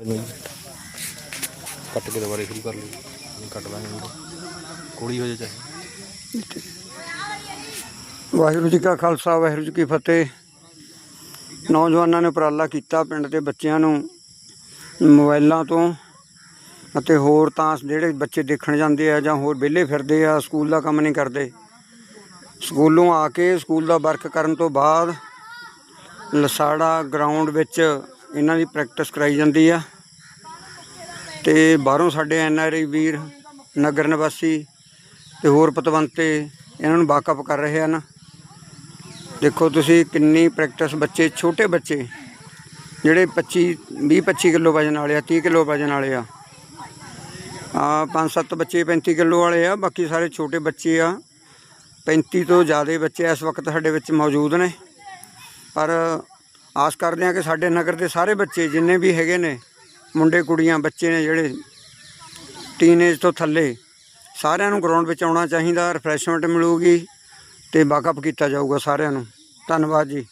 ਨਹੀਂ ਕੱਟ ਕੇ ਦੁਬਾਰੇ ਸ਼ੁਰੂ ਕਰ ਲਈ ਕੱਟ ਦਾਂਗੇ ਕੋੜੀ ਹੋ ਜਾ ਚਾਹੇ। ਵਾਹਿਗੁਰੂ ਜੀ ਕਾ ਖਾਲਸਾ, ਵਾਹਿਗੁਰੂ ਜੀ ਕੀ ਫਤਿਹ। ਨੌਜਵਾਨਾਂ ਨੇ ਉਪਰਾਲਾ ਕੀਤਾ ਪਿੰਡ ਦੇ ਬੱਚਿਆਂ ਨੂੰ ਮੋਬਾਈਲਾਂ ਤੋਂ ਅਤੇ ਹੋਰ ਤਾਂ ਜਿਹੜੇ ਬੱਚੇ ਦੇਖਣ ਜਾਂਦੇ ਆ ਜਾਂ ਹੋਰ ਵਿਹਲੇ ਫਿਰਦੇ ਆ, ਸਕੂਲ ਦਾ ਕੰਮ ਨਹੀਂ ਕਰਦੇ। ਸਕੂਲੋਂ ਆ ਕੇ ਸਕੂਲ ਦਾ ਵਰਕ ਕਰਨ ਤੋਂ ਬਾਅਦ ਲਸਾੜਾ ਗਰਾਊਂਡ ਵਿੱਚ ਇਹਨਾਂ ਦੀ ਪ੍ਰੈਕਟਿਸ ਕਰਾਈ ਜਾਂਦੀ ਆ। ਤੇ ਬਾਹਰੋਂ ਸਾਡੇ ਐਨ ਆਰ ਆਈ ਵੀਰ, ਨਗਰ ਨਿਵਾਸੀ ਤੇ ਹੋਰ ਪਤਵੰਤੇ ਇਹਨਾਂ ਨੂੰ ਵਾਕਫ ਕਰ ਰਹੇ ਹਨ। ਦੇਖੋ ਤੁਸੀਂ ਕਿੰਨੀ ਪ੍ਰੈਕਟਿਸ ਬੱਚੇ, ਛੋਟੇ ਬੱਚੇ, ਜਿਹੜੇ 25 20 25 ਕਿਲੋ ਵਜਨ ਵਾਲੇ ਆ 30 ਕਿਲੋ ਵਜਨ ਵਾਲੇ ਆ। ਆ ਪੰਜ ਸੱਤ ਬੱਚੇ 35 ਕਿਲੋ ਵਾਲੇ ਆ, ਬਾਕੀ ਸਾਰੇ ਛੋਟੇ ਬੱਚੇ ਆ। 35 ਤੋਂ ਜ਼ਿਆਦਾ ਬੱਚੇ ਇਸ ਵਕਤ ਸਾਡੇ ਵਿੱਚ ਮੌਜੂਦ ਨੇ। ਪਰ ਆਸ ਕਰਦੇ ਹਾਂ ਕਿ ਸਾਡੇ ਨਗਰ ਦੇ ਸਾਰੇ ਬੱਚੇ ਜਿੰਨੇ ਵੀ ਹੈਗੇ ਨੇ, ਮੁੰਡੇ, ਕੁੜੀਆਂ, ਬੱਚੇ ਨੇ ਜਿਹੜੇ ਟੀਨੇਜ ਤੋਂ ਥੱਲੇ, ਸਾਰਿਆਂ ਨੂੰ ਗਰਾਊਂਡ ਵਿੱਚ ਆਉਣਾ ਚਾਹੀਦਾ ਰਿਫਰੈਸ਼ਮੈਂਟ ਮਿਲੂਗੀ ਤੇ ਵਾਕਫ ਕੀਤਾ ਜਾਊਗਾ ਸਾਰਿਆਂ ਨੂੰ। ਧੰਨਵਾਦ ਜੀ।